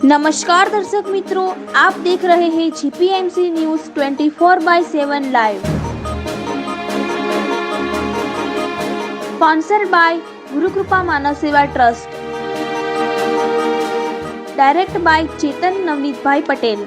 નમસ્કાર દર્શક મિત્રો આપ દેખ રહે હે GPMC news 24 by 7 live sponsor by Gurukrupa Manav Seva trust direct by Chetan Navnitbhai Patel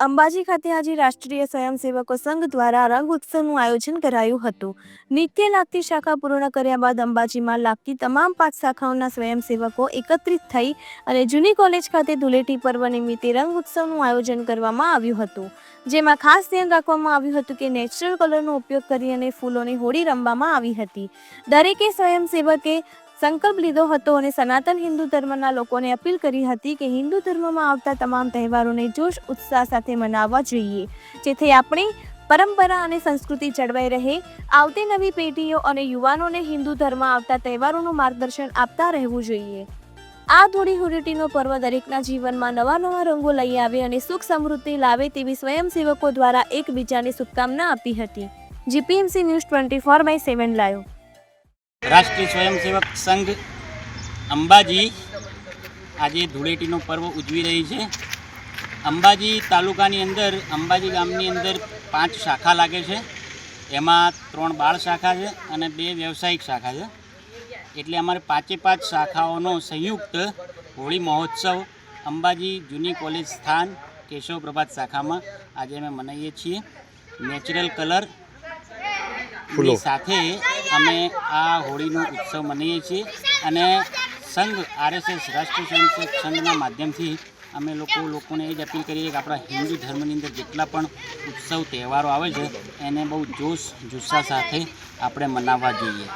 Ambaji ખાતે આજે રાષ્ટ્રીય સ્વયંસેવકો સંઘ દ્વારા રંગ ઉત્સવનું આયોજન કરાયું હતું. નિત્ય લાગતી શાખા પૂર્ણ કર્યા બાદ અંબાજીમાં લાગતી તમામ પાંચ શાખાઓના સ્વયંસેવકો એકત્રિત થઈ અને જૂની કોલેજ ખાતે ધૂળેટી પર્વ નિમિત્તે રંગ ઉત્સવનું આયોજન કરવામાં આવ્યું હતું. જેમાં ખાસ ધ્યાન રાખવામાં આવ્યું હતું કે નેચરલ કલરનો ઉપયોગ કરી અને ફૂલોની હોળી રમવામાં આવી હતી. દરેકે સ્વયંસેવકે સંકલ્પ લીધો હતો અને સનાતન હિન્દુ ધર્મના લોકોને અપીલ કરી હતી કે હિન્દુ ધર્મમાં આવતા તમામ તહેવારોને જોશ ઉત્સાહ સાથે મનાવવા જોઈએ. જેથી આપણી પરંપરા અને સંસ્કૃતિ જળવાઈ રહે. આવતી નવી પેઢીઓ અને યુવાનોને હિન્દુ ધર્મ આવતા તહેવારોનું માર્ગદર્શન આપતા રહેવું જોઈએ. આ ધૂળી હુરેટીનો પર્વ દરેકના જીવનમાં નવા નવા રંગો લઈ આવે અને સુખ સમૃદ્ધિ લાવે તેવી સ્વયંસેવકો દ્વારા એકબીજાને શુભકામના આપી હતી. GPMC news twenty four by seven live. Rashtriya Swayamsevak Sangh Ambaji આજે ધૂળેટીનો પર્વ ઉજવી રહી છે. અંબાજી તાલુકાની અંદર અંબાજી ગામની અંદર પાંચ શાખા લાગે છે. એમાં ત્રણ બાળ શાખા છે અને બે વ્યવસાયિક શાખા છે. એટલે અમારે પાંચે પાંચ શાખાઓનો સંયુક્ત હોળી મહોત્સવ અંબાજી જૂની કોલેજ સ્થાન કેશવ પ્રભાત શાખામાં આજે અમે મનાવીએ છીએ. નેચરલ કલર સાથે અમે આ હોળીનો ઉત્સવ મનાવીએ છીએ અને સંઘ આરએસએસ રાષ્ટ્રીય સ્વયંસેવક સંઘના માધ્યમથી અમે લોકો લોકોને એ જ અપીલ કરીએ કે આપણા હિન્દુ ધર્મની અંદર જેટલા પણ ઉત્સવ, તહેવારો આવે છે, એને બહુ જોશ, જુસ્સા સાથે આપણે મનાવવા જોઈએ.